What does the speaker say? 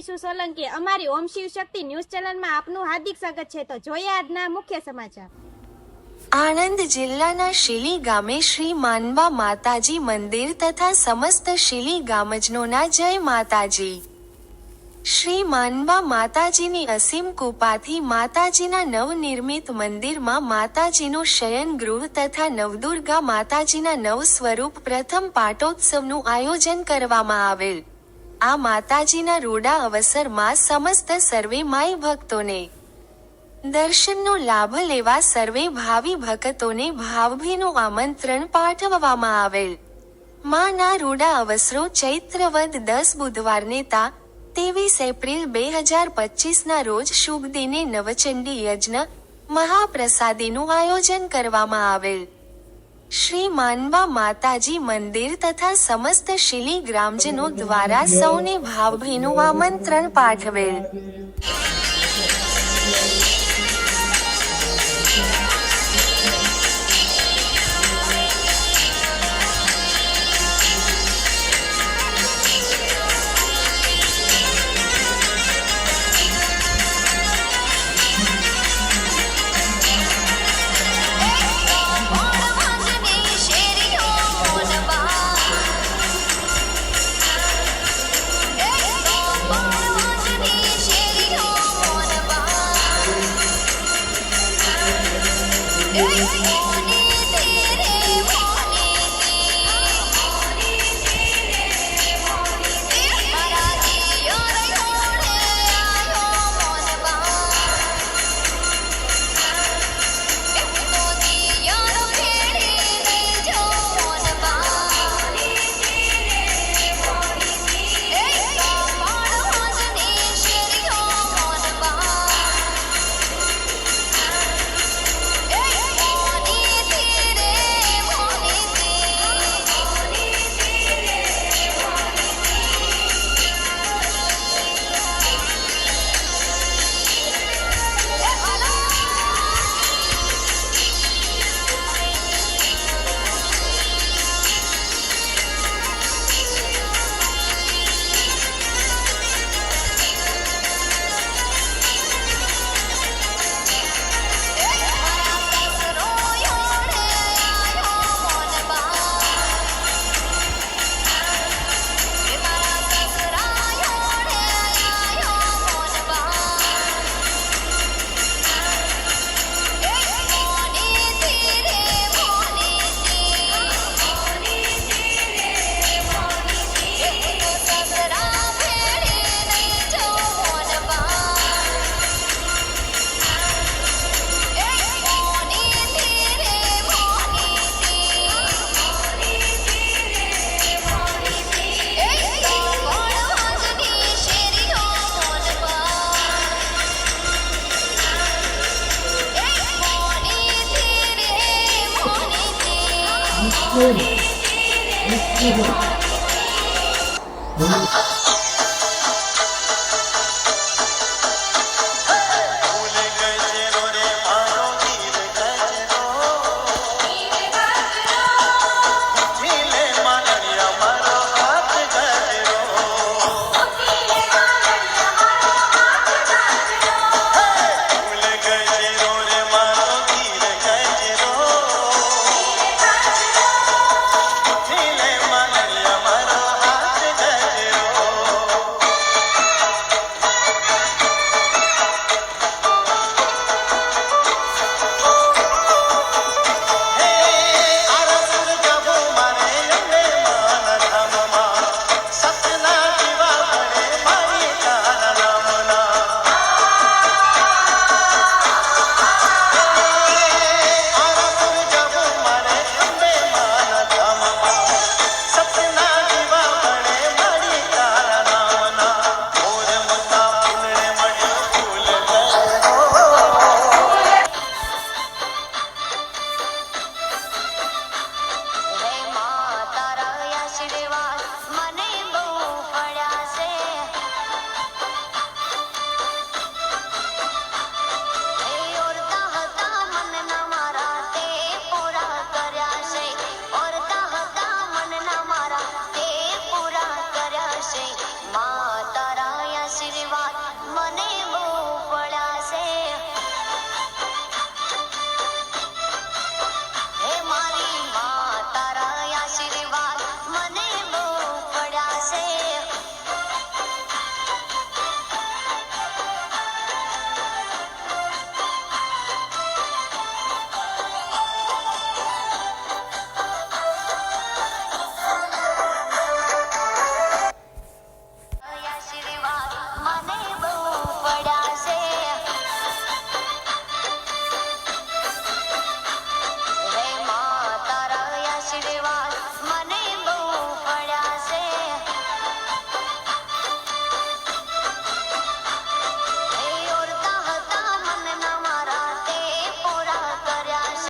વિશુ સોલંકી. અમારી ઓમ શિવ શક્તિ ન્યૂઝ ચેનલમાં આપનું હાર્દિક સ્વાગત છે. તો જોઈએ આજના મુખ્ય સમાચાર. આણંદ જિલ્લાના શીલી ગામે શ્રી માનવા માતાજી મંદિર તથા સમસ્ત શીલી ગામજનોના જય માતાજી. શ્રી માનવા માતાજીની અસીમ કૃપાથી માતાજીના નવનિર્મિત મંદિરમાં માતાજીનું શયન ગૃહ તથા નવદુર્ગા માતાજીના નવ સ્વરૂપ પ્રથમ પાટોત્સવનું આયોજન કરવામાં આવેલ. આ માતાજીના રૂડા અવસરમાં સમસ્ત સર્વે માય ભક્તોને દર્શનનો લાભ લેવા સર્વે ભાવિ ભક્તોને ભાવભીનું આમંત્રણ પાઠવવામાં આવેલ. માના રૂડા અવસરો ચૈત્રવદ દસ બુધવારને તા ત્રેવીસ એપ્રિલ બે હજાર પચીસના રોજ શુભ દિને નવચંડી યજ્ઞ મહાપ્રસાદીનું આયોજન કરવામાં આવેલ. શ્રી માનવા માતાજી મંદિર તથા સમસ્ત શિલી ગ્રામજનો દ્વારા સૌને ભાવભીનું આમંત્રણ પાઠવેલ. Yeah. 一人生きる。